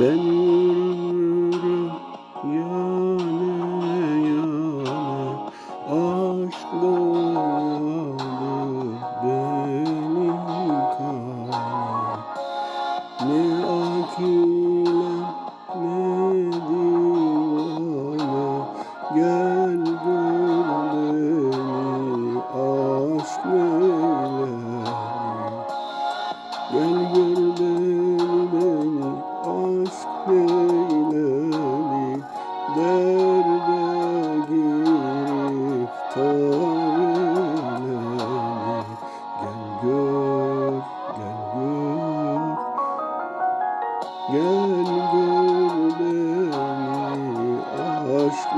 Ben yürürüm yana yana Aşk boyadı benim kanım. Ne akile ne divane Gel gör eyledi Gel gör, gel gör Gel gör beni aşk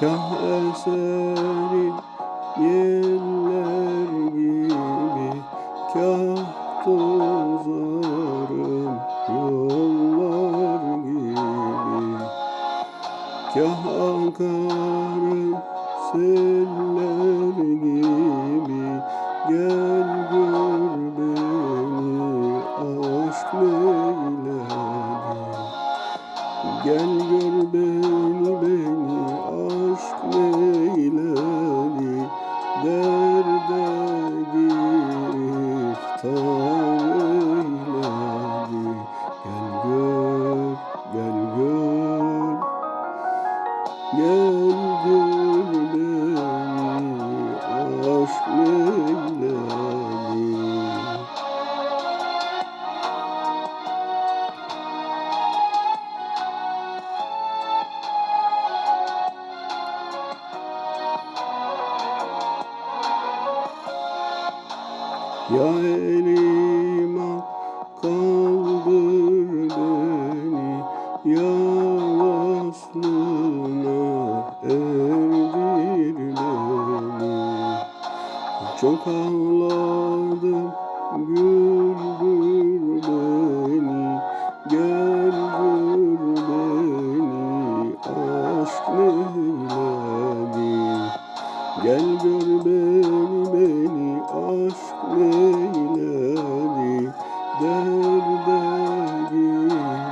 Kah eseri yeller gibi Kah tozarım yollar gibi Kah akarım seller gibi Gel gör beni aşk neyledi Gel gör beni Gel beni aşk neyledi Ya elim al Çok ağladım güldür beni Gel gör beni aşk neyledi? Gel gör beni beni aşk neyledi? Derde giriftar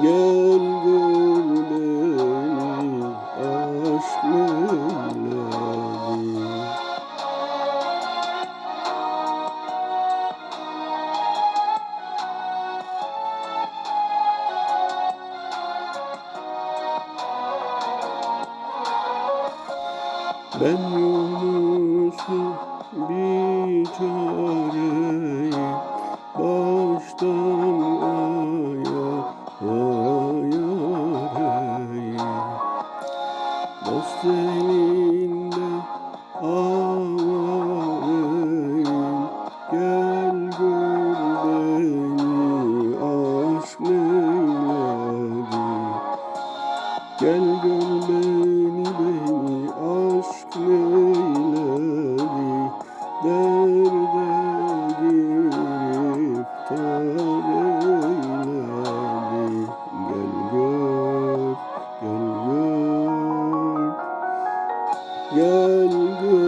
Gel aşk neyledi Ben Yunus'u bir çareyim Baştan Gel gör beni aşk neyledi Gel gör beni beni aşk neyledi Derde giriftar eyledi Gel gör, gel gör Gel gör